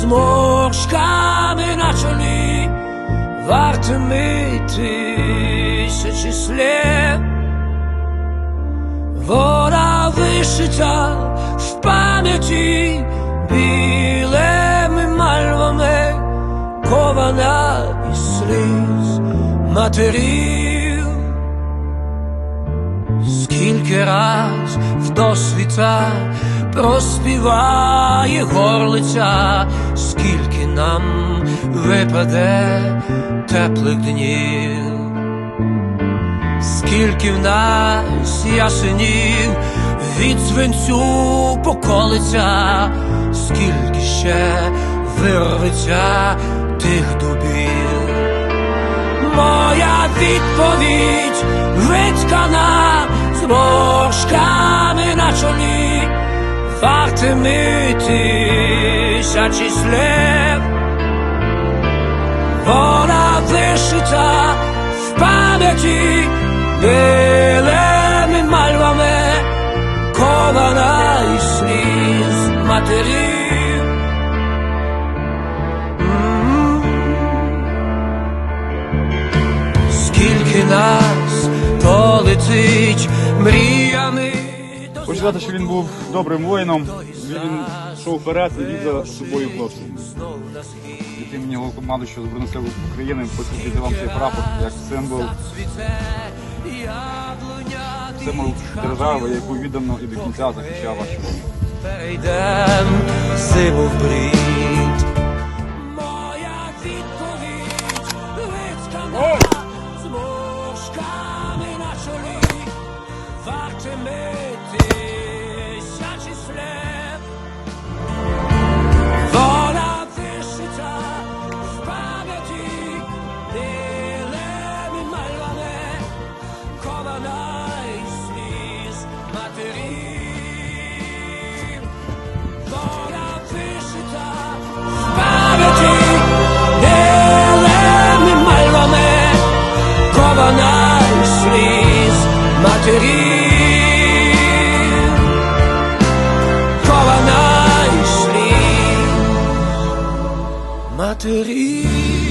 зморшками на чолі, вартими тисячі слів. Вона вишита в пам'яті білими мальвами, кована із сліз матерів. Скільки раз в досвіта проспіває горлиця, скільки нам випаде теплих днів, скільки в нас ясенів від свинцю поколиться, скільки ще вирветься тих дубів. Моя відповідь виткана зморшками на чолі, вартими тисячі слів. Вона вишита в пам'яті То летить мріями Хочу сказати, що він був добрим воїном. Він йшов вперед і вів за собою хлопців. Від імені головкомандуючого Збройних сил України посвятити вам цей прапор як символ, символ держави, яку віддано і до кінця захищав вашу перейдем зиму в брід. to me. m'atterrir